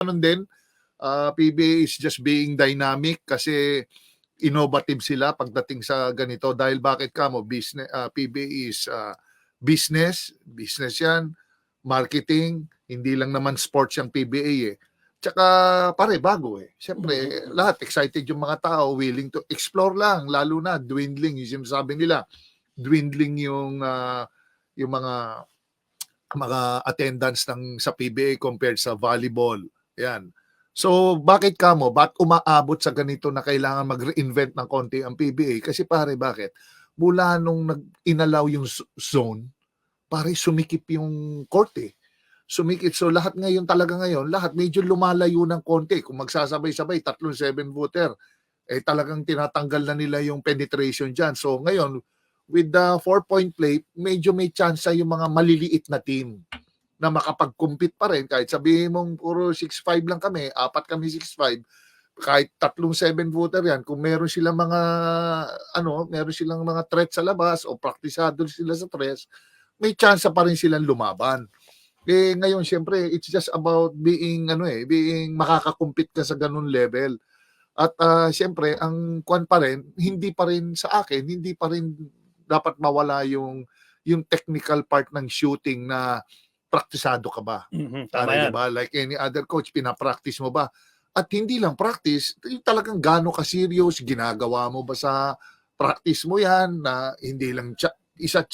ganun din, uh, PBA is just being dynamic kasi innovative sila pagdating sa ganito dahil bakit ka mo business uh, PBA is uh, business, business 'yan, marketing, hindi lang naman sports yung PBA eh. Tsaka pare bago eh. Siyempre, lahat excited yung mga tao, willing to explore lang, lalo na dwindling yung sinasabi nila. Dwindling yung ah, yung mga mga attendance ng sa PBA compared sa volleyball. Yan. So, bakit ka mo? Ba't umaabot sa ganito na kailangan mag-reinvent ng konti ang PBA? Kasi pare, bakit? Mula nung nag-inalaw yung zone, pare, sumikip yung court eh. Sumikip. So, lahat ngayon talaga ngayon, lahat medyo lumalayo ng konti. Kung magsasabay-sabay, tatlong seven-footer, eh talagang tinatanggal na nila yung penetration dyan. So, ngayon, with the four-point play, medyo may chance yung mga maliliit na team na makapag-compete pa rin kahit sabihin mong puro 6'5 lang kami, apat kami 6'5, kahit tatlong 7-footer yan, kung meron silang mga ano, meron silang mga threat sa labas o praktisado sila sa tres, may chance pa rin silang lumaban. Eh ngayon syempre, it's just about being ano eh, being makakakumpit ka sa ganun level. At ah, syempre, ang kwan pa rin, hindi pa rin sa akin, hindi pa rin dapat mawala yung yung technical part ng shooting na praktisado ka ba? Mhm, Tama yan. di ba? Like any other coach, pinapractice mo ba? At hindi lang practice, yung talagang gaano ka serious, ginagawa mo ba sa practice mo yan na hindi lang isa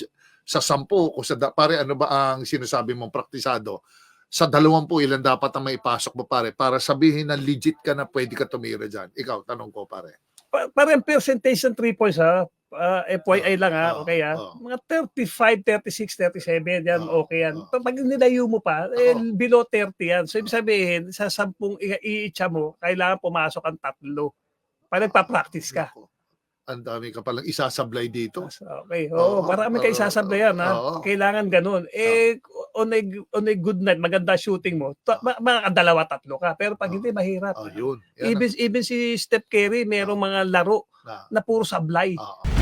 sa sampu o sa da- pare ano ba ang sinasabi mong praktisado? Sa dalawampu ilan dapat ang maipasok mo pare para sabihin na legit ka na pwede ka tumira dyan. Ikaw, tanong ko pare. Pa- Parang percentage ng 3 points ha. Ah, FYI lang ha, Oo, okay ha. Mga 35, 36, 37 yan, okay yan. Pag nilayo mo pa, eh, below 30 yan. So ibig sabihin, sa 10 i- iitsa mo, kailangan pumasok ang tatlo. Pag nagpa-practice ka. Ang dami ka palang isasablay dito. Okay. Oo, Oo, marami kayo oo, sasabayan ha. Kailangan ganun. Eh, on a, on a good night, maganda shooting mo, ta- ma- makakadalawa tatlo ka. Pero pag hindi, mahirap. Oh, yun. Yan Even, even si Steph Curry, merong mga laro na puro sablay. ah.